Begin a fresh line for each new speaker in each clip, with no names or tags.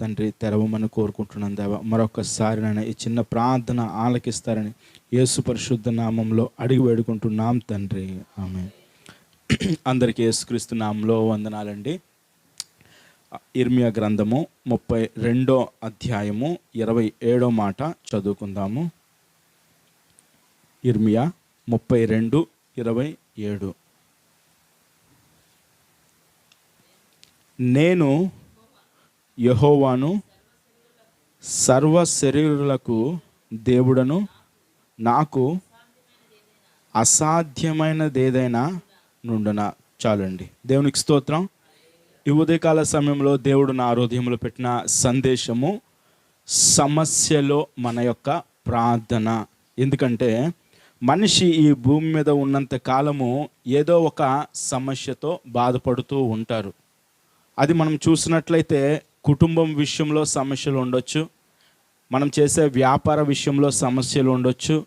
తండ్రి తెరవమని కోరుకుంటున్నాను దేవా. మరొకసారి నన్ను ఈ చిన్న ప్రార్థన ఆలకిస్తారని యేసు పరిశుద్ధ నామంలో అడిగి వేడుకుంటున్నాం తండ్రి. ఆమె అందరికీ యేసుక్రీస్తు నామంలో వందనాలండి. ఇర్మియా గ్రంథము ముప్పై రెండో అధ్యాయము ఇరవై ఏడో మాట చదువుకుందాము. ఇర్మియా ముప్పై రెండు ఇరవై ఏడు. నేను యహోవాను సర్వ శరీరులకు దేవుడను నాకు అసాధ్యమైనదేదైనా నుండున చాలండి. దేవునికి స్తోత్రం. ఈ ఉదయకాల సమయంలో దేవుడు నా హృదయంలో పెట్టిన సందేశము సమస్యలో మన యొక్క ప్రార్థన. ఎందుకంటే మనిషి ఈ భూమి మీద ఉన్నంత కాలము ఏదో ఒక సమస్యతో బాధపడుతూ ఉంటారు. అది మనం చూసినట్లయితే కుటుంబం విషయంలో సమస్యలు ఉండొచ్చు. మనం చేసే వ్యాపార విషయంలో సమస్యలు ఉండొచ్చు.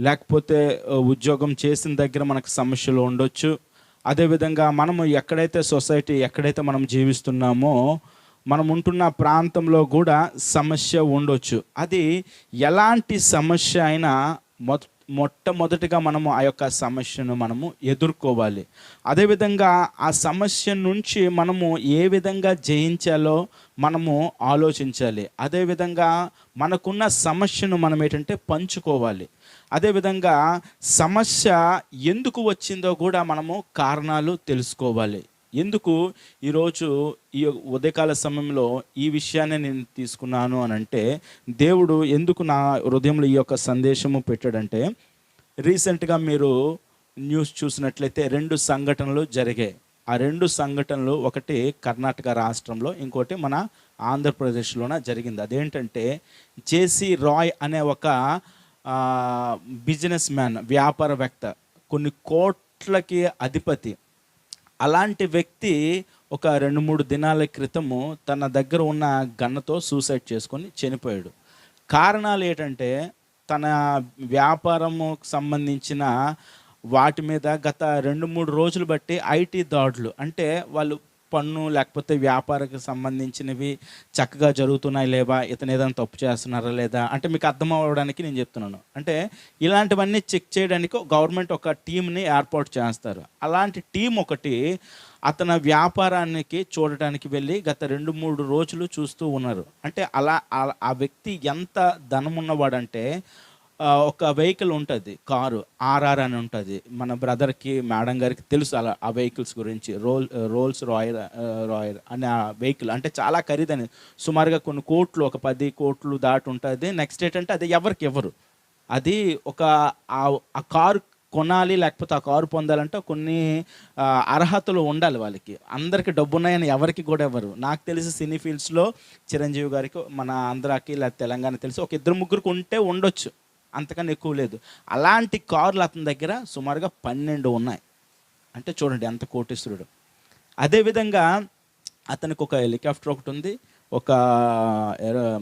లేకపోతే ఉద్యోగం చేసిన దగ్గర మనకు సమస్యలు ఉండొచ్చు. అదేవిధంగా మనము ఎక్కడైతే సొసైటీ ఎక్కడైతే మనం జీవిస్తున్నామో మనం ఉంటున్న ప్రాంతంలో కూడా సమస్య ఉండొచ్చు. అది ఎలాంటి సమస్య అయినా మొ మొట్టమొదటిగా మనము ఆ యొక్క సమస్యను మనము ఎదుర్కోవాలి. అదేవిధంగా ఆ సమస్య నుంచి మనము ఏ విధంగా జయించాలో మనము ఆలోచించాలి. అదేవిధంగా మనకున్న సమస్యను మనం ఏంటంటే పంచుకోవాలి. అదేవిధంగా సమస్య ఎందుకు వచ్చిందో కూడా మనము కారణాలు తెలుసుకోవాలి. ఎందుకు ఈరోజు ఈ ఉదయకాల సమయంలో ఈ విషయాన్ని నేను తీసుకున్నాను అని అంటే దేవుడు ఎందుకు నా హృదయంలో ఈ యొక్క సందేశము పెట్టాడంటే రీసెంట్గా మీరు న్యూస్ చూసినట్లయితే రెండు సంఘటనలు జరిగాయి. ఆ రెండు సంఘటనలు ఒకటి కర్ణాటక రాష్ట్రంలో ఇంకోటి మన ఆంధ్రప్రదేశ్లోన జరిగింది. అదేంటంటే జేసీ రాయ్ అనే ఒక బిజినెస్ మ్యాన్ వ్యాపారవేత్త కొన్ని కోట్లకి అధిపతి అలాంటి వ్యక్తి ఒక రెండు మూడు దినాల క్రితము తన దగ్గర ఉన్న గన్నతో సూసైడ్ చేసుకొని చనిపోయాడు. కారణాలు ఏంటంటే తన వ్యాపారము సంబంధించిన వాటి మీద గత రెండు మూడు రోజులు బట్టి ఐటీ దాడులు అంటే వాళ్ళు పన్ను లేకపోతే వ్యాపారకు సంబంధించినవి చక్కగా జరుగుతున్నాయి లేవా? ఇతను ఏదైనా తప్పు చేస్తున్నారా లేదా? అంటే మీకు అర్థం అవ్వడానికి నేను చెప్తున్నాను. అంటే ఇలాంటివన్నీ చెక్ చేయడానికి గవర్నమెంట్ ఒక టీంని ఏర్పాటు చేస్తారు. అలాంటి టీం ఒకటి అతని వ్యాపారానికి చూడటానికి వెళ్ళి గత రెండు మూడు రోజులు చూస్తూ ఉన్నారు. అంటే అలా ఆ- ఆ వ్యక్తి ఎంత ధనం ఉన్నవాడంటే ఒక వెహికల్ ఉంటుంది కారు ఆర్ఆర్ అని ఉంటుంది. మన బ్రదర్కి మేడం గారికి తెలుసు అలా ఆ వెహికల్స్ గురించి. రోల్ రోల్స్ రాయర్ రాయర్ అనే ఆ వెహికల్. అంటే చాలా ఖరీదైనది. సుమారుగా కొన్ని కోట్లు ఒక పది కోట్లు దాటి ఉంటుంది. నెక్స్ట్ ఏంటంటే అది ఎవరికి ఎవరు అది ఒక ఆ- కారు కొనాలి లేకపోతే ఆ కారు పొందాలంటే కొన్ని అర్హతలు ఉండాలి వాళ్ళకి. అందరికి డబ్బు ఉన్నాయని ఎవరికి కూడా ఎవరు నాకు తెలిసి సినీ ఫీల్డ్స్లో చిరంజీవి గారికి మన ఆంధ్రాకి లేదా తెలంగాణ తెలిసి ఒక ఇద్దరు ముగ్గురికి ఉంటే ఉండొచ్చు. అంతకన్నా ఎక్కువ లేదు. అలాంటి కార్లు అతని దగ్గర సుమారుగా పన్నెండు ఉన్నాయి. అంటే చూడండి ఎంత కోటీశ్వరుడు. అదేవిధంగా అతనికి ఒక హెలికాప్టర్ ఒకటి ఉంది. ఒక ఏరో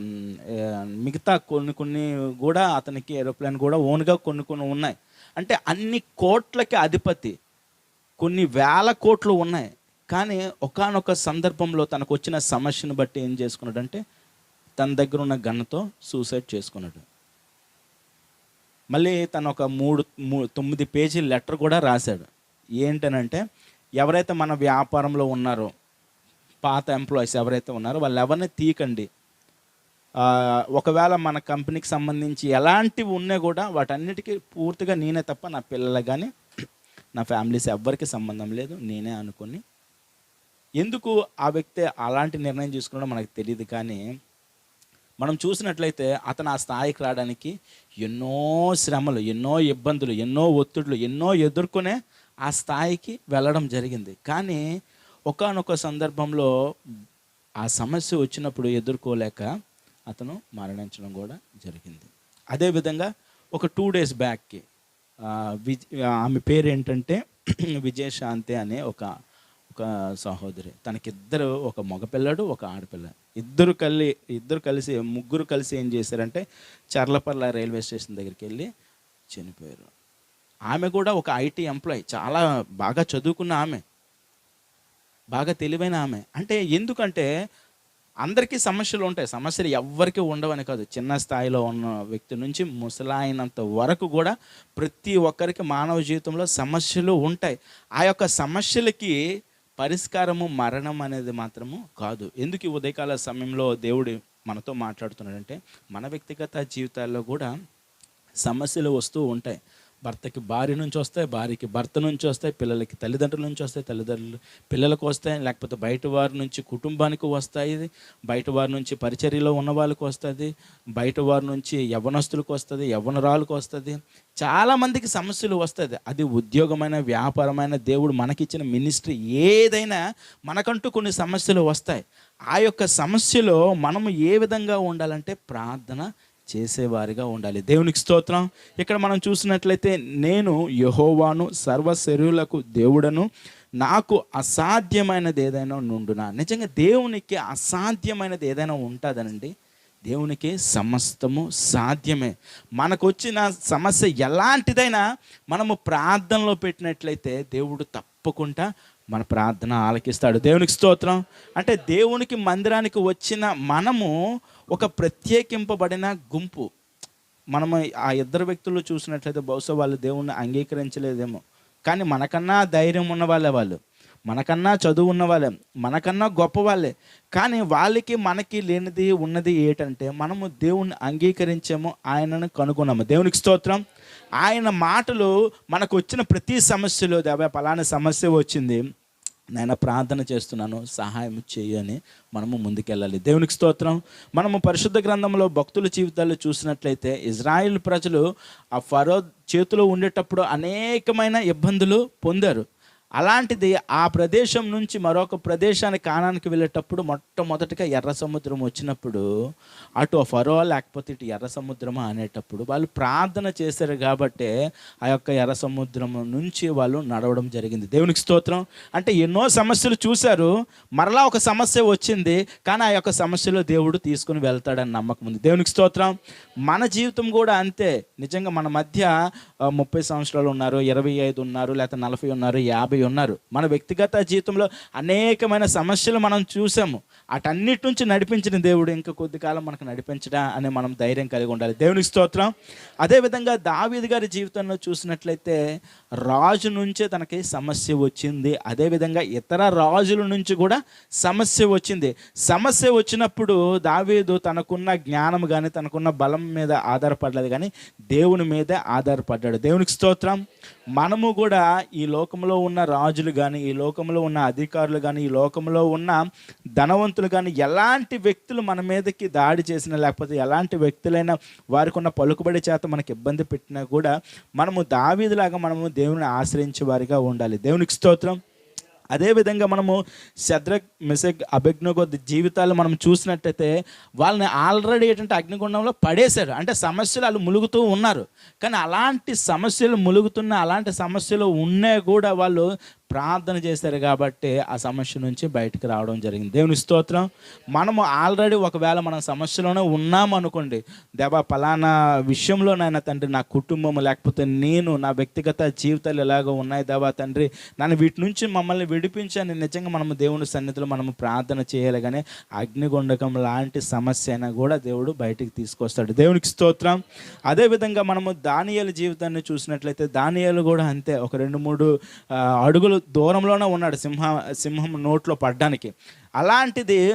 మిగతా కొన్ని కొన్ని కూడా అతనికి ఏరోప్లేన్ కూడా ఓన్గా కొన్ని కొన్ని ఉన్నాయి. అంటే అన్ని కోట్లకి అధిపతి. కొన్ని వేల కోట్లు ఉన్నాయి. కానీ ఒకానొక సందర్భంలో తనకు వచ్చిన సమస్యను బట్టి ఏం చేసుకున్నాడంటే తన దగ్గర ఉన్న గన్నతో సూసైడ్ చేసుకున్నాడు. మళ్ళీ తను ఒక మూడు తొమ్మిది పేజీ లెటర్ కూడా రాశాడు. ఏంటనంటే ఎవరైతే మన వ్యాపారంలో ఉన్నారో పాత ఎంప్లాయీస్ ఎవరైతే ఉన్నారో వాళ్ళు ఎవరిని తీయకండి ఒకవేళ మన కంపెనీకి సంబంధించి ఎలాంటివి ఉన్నా కూడా వాటన్నిటికీ పూర్తిగా నేనే తప్ప నా పిల్లలు కానీ నా ఫ్యామిలీస్ ఎవ్వరికి సంబంధం లేదు నేనే అనుకుని. ఎందుకు ఆ వ్యక్తి అలాంటి నిర్ణయం తీసుకున్నాడో మనకు తెలియదు కానీ మనం చూసినట్లయితే అతను ఆ స్థాయికి రావడానికి ఎన్నో శ్రమలు ఎన్నో ఇబ్బందులు ఎన్నో ఒత్తిడులు ఎన్నో ఎదుర్కొనే ఆ స్థాయికి వెళ్ళడం జరిగింది. కానీ ఒకానొక సందర్భంలో ఆ సమస్య వచ్చినప్పుడు ఎదుర్కోలేక అతను మరణించడం కూడా జరిగింది. అదేవిధంగా ఒక టూ డేస్ బ్యాక్కి విజ్ ఆమె పేరు ఏంటంటే విజయశాంతి అనే ఒక ఒక సహోదరి. తనకిద్దరు ఒక మగపిల్లడు ఒక ఆడపిల్ల. ఇద్దరు కలి ఇద్దరు కలిసి ముగ్గురు కలిసి ఏం చేశారంటే చర్లపర్ల రైల్వే స్టేషన్ దగ్గరికి వెళ్ళి చనిపోయారు. ఆమె కూడా ఒక ఐటీ ఎంప్లాయ్. చాలా బాగా చదువుకున్న ఆమె. బాగా తెలివైన ఆమె. అంటే ఎందుకంటే అందరికీ సమస్యలు ఉంటాయి. సమస్యలు ఎవ్వరికీ ఉండవని కాదు. చిన్న స్థాయిలో ఉన్న వ్యక్తి నుంచి ముసలాయినంత వరకు కూడా ప్రతి ఒక్కరికి మానవ జీవితంలో సమస్యలు ఉంటాయి. ఆ యొక్క సమస్యలకి పరిష్కారము మరణం అనేది మాత్రము కాదు. ఎందుకు ఈ ఉదయకాల సమయంలో దేవుడు మనతో మాట్లాడుతున్నాడంటే మన వ్యక్తిగత జీవితాల్లో కూడా సమస్యలు వస్తూ ఉంటాయి. భర్తకి భార్య నుంచి వస్తాయి భార్యకి భర్త నుంచి వస్తాయి పిల్లలకి తల్లిదండ్రుల నుంచి వస్తాయి తల్లిదండ్రులు పిల్లలకు వస్తాయి లేకపోతే బయట వారి నుంచి కుటుంబానికి వస్తాయి. బయట వారి నుంచి పరిచర్యలో ఉన్న వాళ్ళకి వస్తుంది. బయట వారి నుంచి యవ్వనస్తులకు వస్తుంది యవ్వనరాలకు వస్తుంది. చాలామందికి సమస్యలు వస్తుంది. అది ఉద్యోగమైన వ్యాపారమైన దేవుడు మనకిచ్చిన మినిస్ట్రీ ఏదైనా మనకంటూ కొన్ని సమస్యలు వస్తాయి. ఆ యొక్క సమస్యలో మనము ఏ విధంగా ఉండాలంటే ప్రార్థన చేసేవారిగా ఉండాలి. దేవునికి స్తోత్రం. ఇక్కడ మనం చూసినట్లయితే నేను యహోవాను సర్వశరీరులకు దేవుడను నాకు అసాధ్యమైనది ఏదైనా నుండునా? నిజంగా దేవునికి అసాధ్యమైనది ఏదైనా ఉంటుందనండి? దేవునికి సమస్తము సాధ్యమే. మనకు వచ్చిన సమస్య ఎలాంటిదైనా మనము ప్రార్థనలో పెట్టినట్లయితే దేవుడు తప్పకుండా మన ప్రార్థన ఆలకిస్తాడు. దేవునికి స్తోత్రం. అంటే దేవునికి మందిరానికి వచ్చిన మనము ఒక ప్రత్యేకింపబడిన గుంపు. మనము ఆ ఇద్దరు వ్యక్తులు చూసినట్లయితే బహుశా వాళ్ళు దేవుణ్ణి అంగీకరించలేదేమో. కానీ మనకన్నా ధైర్యం ఉన్న వాళ్ళే. వాళ్ళు మనకన్నా చదువు ఉన్న వాళ్ళే మనకన్నా గొప్ప వాళ్ళే కానీ వాళ్ళకి మనకి లేనిది ఉన్నది ఏంటంటే మనము దేవుణ్ణి అంగీకరించాము ఆయనను కనుగొన్నాము. దేవునికి స్తోత్రం. ఆయన మాటలు మనకు వచ్చిన ప్రతి సమస్యలో దేవా పలానా సమస్య వచ్చింది. నేను ప్రార్థన చేస్తున్నాను సహాయం చేయని మనము ముందుకెళ్ళాలి. దేవునికి స్తోత్రం. మనము పరిశుద్ధ గ్రంథంలో భక్తుల జీవితాల్లో చూసినట్లయితే ఇజ్రాయిల్ ప్రజలు ఆ ఫరో చేతిలో ఉండేటప్పుడు అనేకమైన ఇబ్బందులు పొందారు. అలాంటిది ఆ ప్రదేశం నుంచి మరొక ప్రదేశానికి కానానికి వెళ్ళేటప్పుడు మొట్టమొదటిగా ఎర్ర సముద్రం వచ్చినప్పుడు అటు ఫరో లేకపోతే ఇటు ఎర్ర సముద్రమా అనేటప్పుడు వాళ్ళు ప్రార్థన చేశారు కాబట్టి ఆ యొక్క ఎర్ర సముద్రం నుంచి వాళ్ళు నడవడం జరిగింది. దేవునికి స్తోత్రం. అంటే ఎన్నో సమస్యలు చూశారు. మరలా ఒక సమస్య వచ్చింది. కానీ ఆ యొక్క సమస్యలో దేవుడు తీసుకుని వెళ్తాడని నమ్మకం ఉంది. దేవునికి స్తోత్రం. మన జీవితం కూడా అంతే. నిజంగా మన మధ్య ముప్పై సంవత్సరాలు ఉన్నారు ఇరవై ఐదు ఉన్నారు లేకపోతే నలభై ఉన్నారు యాభై ఉన్నారు. మన వ్యక్తిగత జీవితంలో అనేకమైన సమస్యలు మనం చూసాము. అటన్నిటి నుంచి నడిపించిన దేవుడు ఇంకా కొద్ది కాలం మనకు నడిపించడా అని మనం ధైర్యం కలిగి ఉండాలి. దేవునికి స్తోత్రం. అదేవిధంగా దావీదు గారి జీవితంలో చూసినట్లయితే రాజు నుంచే తనకి సమస్య వచ్చింది. అదేవిధంగా ఇతర రాజుల నుంచి కూడా సమస్య వచ్చింది. సమస్య వచ్చినప్పుడు దావీదు తనకున్న జ్ఞానం కానీ తనకున్న బలం మీద ఆధారపడలేదు కానీ దేవుని మీదే ఆధారపడ్డాడు. దేవునికి స్తోత్రం. మనము కూడా ఈ లోకంలో ఉన్న రాజులు కానీ ఈ లోకంలో ఉన్న అధికారులు కానీ ఈ లోకంలో ఉన్న ధనవంతులు కానీ ఎలాంటి వ్యక్తులు మన మీదకి దాడి చేసినా లేకపోతే ఎలాంటి వ్యక్తులైనా వారికి ఉన్న పలుకుబడి చేత మనకి ఇబ్బంది పెట్టినా కూడా మనము దావీదిలాగా మనము దేవుని ఆశ్రయించే వారిగా ఉండాలి. దేవునికి స్తోత్రం. అదేవిధంగా మనము శద్రక్ మెసెక్ అభిజ్ఞగో జీవితాలు మనం చూసినట్టయితే వాళ్ళని ఆల్రెడీ ఏంటంటే అగ్నిగుండంలో పడేశారు. అంటే సమస్యలు వాళ్ళు ములుగుతూ ఉన్నారు. కానీ అలాంటి సమస్యలు ములుగుతున్న అలాంటి సమస్యలు ఉన్నా కూడా వాళ్ళు ప్రార్థన చేశారు కాబట్టి ఆ సమస్య నుంచి బయటకు రావడం జరిగింది. దేవుని స్తోత్రం. మనము ఆల్రెడీ ఒకవేళ మనం సమస్యలోనే ఉన్నాం అనుకోండి దేవా పలానా విషయంలోనైనా తండ్రి నా కుటుంబం లేకపోతే నేను నా వ్యక్తిగత జీవితాలు ఎలాగో ఉన్నాయి దేవా తండ్రి నన్ను వీటి నుంచి మమ్మల్ని విడిపించని నిజంగా మనము దేవుని సన్నిధిలో మనము ప్రార్థన చేయాలి కానీ అగ్నిగుండకం లాంటి సమస్య అయినా కూడా దేవుడు బయటికి తీసుకొస్తాడు. దేవునికి స్తోత్రం. అదేవిధంగా మనము దానియాల జీవితాన్ని చూసినట్లయితే దానియాలు కూడా అంతే. ఒక రెండు మూడు అడుగులు అడుగులు దూరంలోనే ఉన్నాడు సింహ సింహం నోట్లో పడ్డానికి. అలాంటిది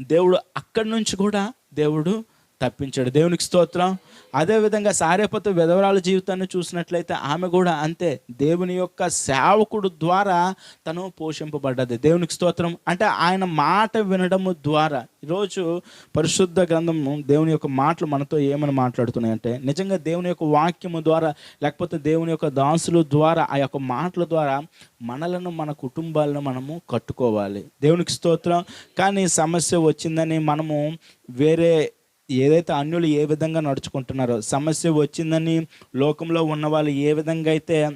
దేవుడు అక్కడి నుంచి కూడా దేవుడు తప్పించాడు. దేవునికి స్తోత్రం. అదేవిధంగా సారేపత విధవరాల జీవితాన్ని చూసినట్లయితే ఆమె కూడా అంతే. దేవుని యొక్క సేవకుడు ద్వారా తను పోషింపబడ్డది. దేవునికి స్తోత్రం. అంటే ఆయన మాట వినడము ద్వారా. ఈరోజు పరిశుద్ధ గ్రంథము దేవుని యొక్క మాటలు మనతో ఏమని మాట్లాడుతున్నాయంటే నిజంగా దేవుని యొక్క వాక్యము ద్వారా లేకపోతే దేవుని యొక్క దాసుల ద్వారా ఆ యొక్క మాటల ద్వారా మనలను మన కుటుంబాలను మనము కట్టుకోవాలి. దేవునికి స్తోత్రం. కానీ సమస్య వచ్చిందని మనము వేరే ఏదైతే అన్యులు ఏ విధంగా నడుచుకుంటున్నారో సమస్య వచ్చిందని లోకంలో ఉన్న వాళ్ళు ఏ విధంగా అయితే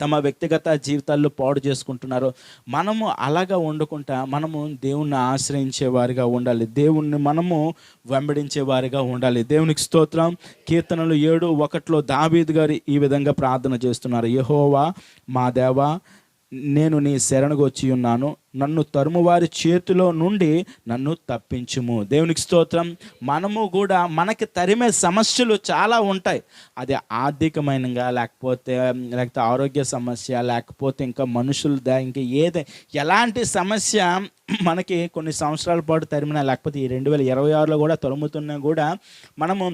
తమ వ్యక్తిగత జీవితాల్లో పాడు చేసుకుంటున్నారో మనము అలాగా వండుకుంటా మనము దేవుణ్ణి ఆశ్రయించే వారిగా ఉండాలి. దేవుణ్ణి మనము వెంబడించే వారిగా ఉండాలి. దేవునికి స్తోత్రం. కీర్తనలు ఏడు ఒకటిలో దావీద్ గారు ఈ విధంగా ప్రార్థన చేస్తున్నారు. యహోవా మా దేవా నేను నీ శరణుకు వచ్చి ఉన్నాను. నన్ను తరుమువారి చేతిలో నుండి నన్ను తప్పించుము. దేవునికి స్తోత్రం. మనము కూడా మనకి తరిమే సమస్యలు చాలా ఉంటాయి. అది ఆర్థికమైనగా లేకపోతే లేకపోతే ఆరోగ్య సమస్య లేకపోతే ఇంకా మనుషులు ఇంకా ఏదే. ఎలాంటి సమస్య మనకి కొన్ని సంవత్సరాల పాటు తరిమినా లేకపోతే ఈ రెండు వేల ఇరవై ఆరులో కూడా తరుముతున్నా కూడా మనము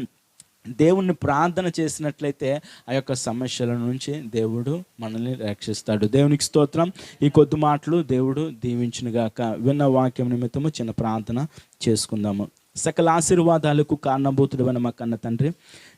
దేవుణ్ణి ప్రార్థన చేసినట్లయితే ఆ యొక్క సమస్యల నుంచి దేవుడు మనల్ని రక్షిస్తాడు. దేవునికి స్తోత్రం. ఈ కొద్ది మాటలు దేవుడు దీవించినగాక. విన్న వాక్యం నిమిత్తము చిన్న ప్రార్థన చేసుకుందాము. సకల ఆశీర్వాదాలకు కారణభూతుడు మా కన్న తండ్రి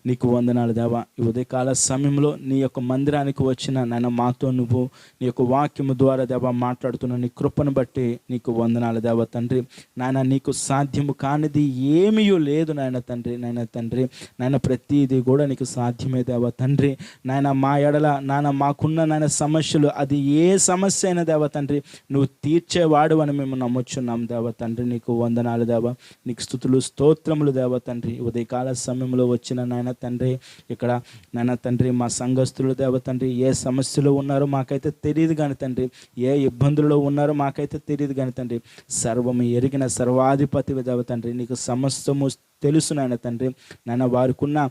నీకు వందనాలు దేవా. ఈ ఉదయకాల సమయంలో నీ యొక్క మందిరానికి వచ్చిన నాయన మాతో నువ్వు నీ యొక్క వాక్యము ద్వారా దేవా మాట్లాడుతున్న నీ కృపను బట్టి నీకు వందనాలు దేవా తండ్రి. నాయన నీకు సాధ్యము కానిది ఏమీ లేదు నాయన తండ్రి నాయన తండ్రి. నాయన ప్రతిదీ కూడా నీకు సాధ్యమే దేవా తండ్రి. నాయన మా ఎడల నాయన మాకున్న నాయన సమస్యలు అది ఏ సమస్య అయినా దేవా తండ్రి నువ్వు తీర్చేవాడు అని మేము నమ్ముచున్నాం దేవా తండ్రి. నీకు వందనాలు దేవా. నీకు స్థుతులు స్తోత్రములు దేవా తండ్రి. ఉదయకాల సమయంలో వచ్చిన నాయన తండ్రి. ఇక్కడ నాయన తండ్రి మా సంఘస్థులు దేవ తండ్రి ఏ సమస్యలు ఉన్నారో మాకైతే తెలియదు కానీ తండ్రి. ఏ ఇబ్బందుల్లో ఉన్నారో మాకైతే తెలియదు కానీ తండ్రి. సర్వము ఎరిగిన సర్వాధిపతి దేవ తండ్రి. నీకు సమస్తము తెలుసు నాయన తండ్రి. నాయన వారికున్న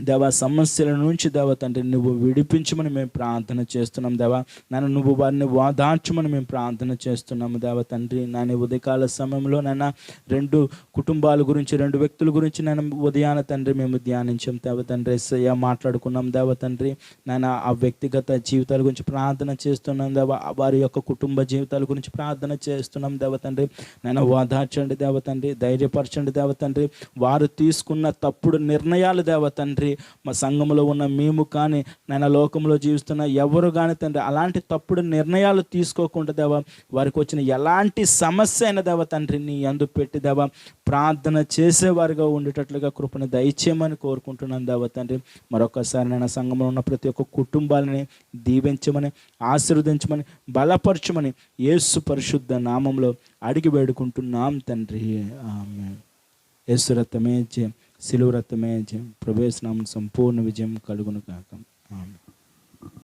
దేవా సమస్యల నుంచి దేవ తండ్రి నువ్వు విడిపించమని మేము ప్రార్థన చేస్తున్నాం దేవా. నన్ను నువ్వు వారిని వాదార్చమని మేము ప్రార్థన చేస్తున్నాము దేవ తండ్రి. నాన్న ఉదయకాల సమయంలో నాన్న రెండు కుటుంబాల గురించి రెండు వ్యక్తుల గురించి నేను ఉదయాన తండ్రి మేము ధ్యానించాం దేవ తండ్రి. ఎస్ఐ మాట్లాడుకున్నాం దేవ తండ్రి. నాన్న ఆ వ్యక్తిగత జీవితాల గురించి ప్రార్థన చేస్తున్నాం దేవ. వారి యొక్క కుటుంబ జీవితాల గురించి ప్రార్థన చేస్తున్నాం దేవ తండ్రి. నేను వాదార్చండి దేవ తండ్రి ధైర్యపరచండి దేవ తండ్రి. వారు తీసుకున్న తప్పుడు నిర్ణయాలు దేవ తండ్రి. మా సంఘంలో ఉన్న మేము కానీ నేను లోకంలో జీవిస్తున్న ఎవరు కానీ తండ్రి అలాంటి తప్పుడు నిర్ణయాలు తీసుకోకుండా దేవా వారికి వచ్చిన ఎలాంటి సమస్య అయిన దేవ తండ్రి నీ అందు పెట్టి దేవా ప్రార్థన చేసేవారిగా ఉండేటట్లుగా కృపను దయచేయమని కోరుకుంటున్నాను దేవ తండ్రి. మరొకసారి నేను సంఘంలో ఉన్న ప్రతి ఒక్క కుటుంబాలని దీవించమని ఆశీర్వదించమని బలపరచమని యేసు పరిశుద్ధ నామంలో అడిగి వేడుకుంటున్నాం తండ్రి. ఆమె యేసు రక్తమే జయం. సిలువు రక్తమే జయం. ప్రభేశనామం సంపూర్ణ విజయం కలుగును కాక ఆమె